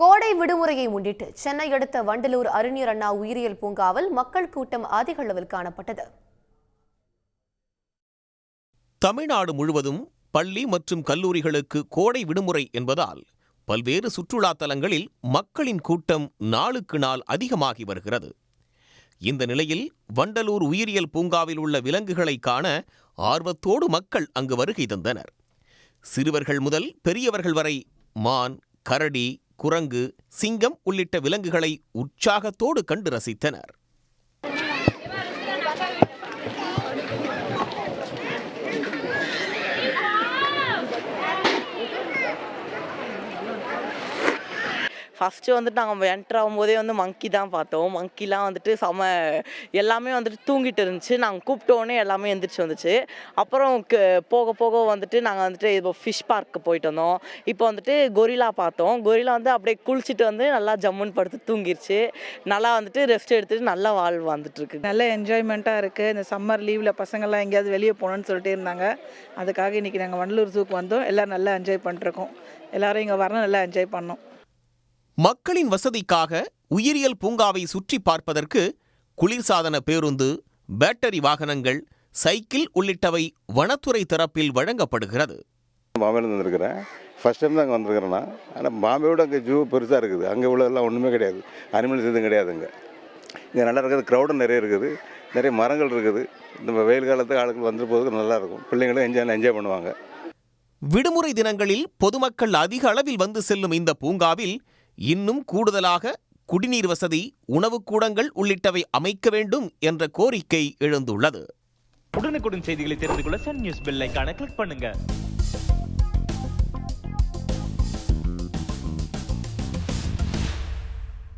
கோடை விடுமுறையை முன்னிட்டு சென்னை அடுத்த வண்டலூர் அறிஞர் அண்ணா உயிரியல் பூங்காவில் மக்கள் கூட்டம் அதிக அளவில் காணப்பட்டது. தமிழ்நாடு முழுவதும் பள்ளி மற்றும் கல்லூரிகளுக்கு கோடை விடுமுறை என்பதால் பல்வேறு சுற்றுலா தலங்களில் மக்களின் கூட்டம் நாளுக்கு நாள் அதிகமாகி வருகிறது. இந்த நிலையில் வண்டலூர் உயிரியல் பூங்காவில் உள்ள விலங்குகளை காண ஆர்வத்தோடு மக்கள் அங்கு வருகை தந்தனர். சிறுவர்கள் முதல் பெரியவர்கள் வரை மான் கரடி குரங்கு சிங்கம் உள்ளிட்ட விலங்குகளை உற்சாகத்தோடு கண்டு ரசித்தனர். ஃபஸ்ட்டு வந்துட்டு நாங்கள் என்ட்ரு ஆகும்போதே வந்து மங்கி தான் பார்த்தோம். மங்கிலாம் வந்துட்டு செம எல்லாமே வந்துட்டு தூங்கிட்டு இருந்துச்சு. நாங்கள் கூப்பிட்டோன்னே எல்லாமே எந்திரிச்சு வந்துச்சு. அப்புறம் க- போக போக வந்துட்டு நாங்கள் வந்துட்டு இப்போ ஃபிஷ் பார்க்கு போயிட்டு வந்தோம். இப்போ வந்துட்டு கொரிலா பார்த்தோம். கொரிலா வந்து அப்படியே குளிச்சுட்டு வந்து நல்லா ஜம்முன்னு படுத்து தூங்கிருச்சு. நல்லா வந்துட்டு ரெஸ்ட் எடுத்துட்டு நல்லா வாழ் வந்துட்டு இருக்கு நல்ல என்ஜாய்மெண்ட்டாக இருக்குது இந்த சம்மர் லீவில் பசங்கள்லாம் எங்கேயாவது வெளியே போகணுன்னு சொல்லிட்டு இருந்தாங்க. அதுக்காக இன்றைக்கி நாங்கள் வண்டலூர் ஜூக்கு வந்தோம். எல்லோரும் நல்லா என்ஜாய் பண்ணிட்டுருக்கோம் எல்லோரும் இங்கே வரணும் நல்லா என்ஜாய் பண்ணோம். மக்களின் வசதிக்காக உயிரியல் பூங்காவை சுற்றி பார்ப்பதற்கு குளிர்சாதன பேருந்து பேட்டரி வாகனங்கள் சைக்கிள் உள்ளிட்டவை வனத்துறை தரப்பில் வழங்கப்படுகிறது. பாம்பேலேருந்து வந்திருக்கிறேன். ஃபஸ்ட் டைம் தான் அங்கே வந்திருக்கிறேன்னா ஆனால் பாம்பேயோட அங்கே ஜூ பெருசாக இருக்குது. அங்கே உள்ளதெல்லாம் ஒன்றுமே கிடையாது. அனிமல்ஸ் எதுவும் கிடையாது அங்கே. இங்கே நல்லா இருக்குது. க்ரௌடும் நிறைய இருக்குது. நிறைய மரங்கள் இருக்குது. இந்த வெயில் காலத்துக்கு ஆளுகள் வந்துட்டு போகிறதுக்கு நல்லா இருக்கும். பிள்ளைங்களும் என்ஜாய் என்ஜாய் பண்ணுவாங்க. விடுமுறை தினங்களில் பொதுமக்கள் அதிக அளவில் வந்து செல்லும் இந்த பூங்காவில் இன்னும் கூடுதலாக குடிநீர் வசதி உணவுக் கூடங்கள் உள்ளிட்டவை அமைக்க வேண்டும் என்ற கோரிக்கை எழுந்துள்ளது. உடனுக்குடன் செய்திகளை தெரிந்து கொள்ள சன் நியூஸ் பெல்லைக்கான கிளிக் பண்ணுங்க.